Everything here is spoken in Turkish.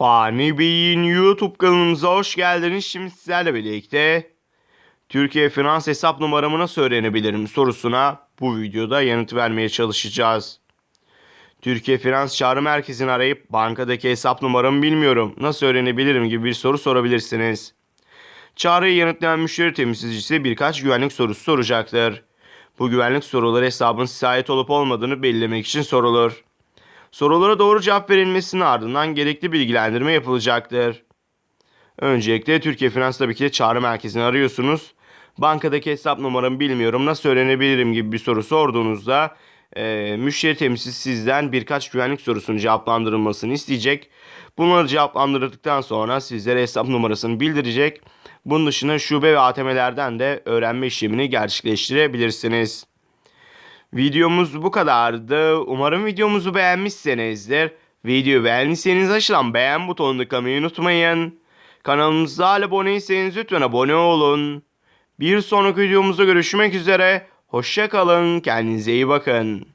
Fani Bey'in YouTube kanalımıza hoş geldiniz. Şimdi sizlerle birlikte Türkiye finans hesap numaramı nasıl öğrenebilirim sorusuna bu videoda yanıt vermeye çalışacağız. Türkiye Finans Çağrı Merkezi'ni arayıp bankadaki hesap numaramı bilmiyorum nasıl öğrenebilirim gibi bir soru sorabilirsiniz. Çağrıyı yanıtlayan müşteri temsilcisi birkaç güvenlik sorusu soracaktır. Bu güvenlik soruları hesabın ait olup olmadığını belirlemek için sorulur. Sorulara doğru cevap verilmesinin ardından gerekli bilgilendirme yapılacaktır. Öncelikle Türkiye Finans tabii ki de çağrı merkezini arıyorsunuz. Bankadaki hesap numaramı bilmiyorum nasıl öğrenebilirim gibi bir soru sorduğunuzda e, müşteri temsilcisi sizden birkaç güvenlik sorusunun cevaplandırılmasını isteyecek. Bunları cevaplandırdıktan sonra sizlere hesap numarasını bildirecek. Bunun dışında şube ve ATM'lerden de öğrenme işlemini gerçekleştirebilirsiniz. Videomuz bu kadardı. Umarım videomuzu beğenmişsinizdir. Videoyu beğendiyseniz aşağıdan beğen butonuna tıklamayı unutmayın. Kanalımıza hala abone değilseniz lütfen abone olun. Bir sonraki videomuzda görüşmek üzere. Hoşça kalın. Kendinize iyi bakın.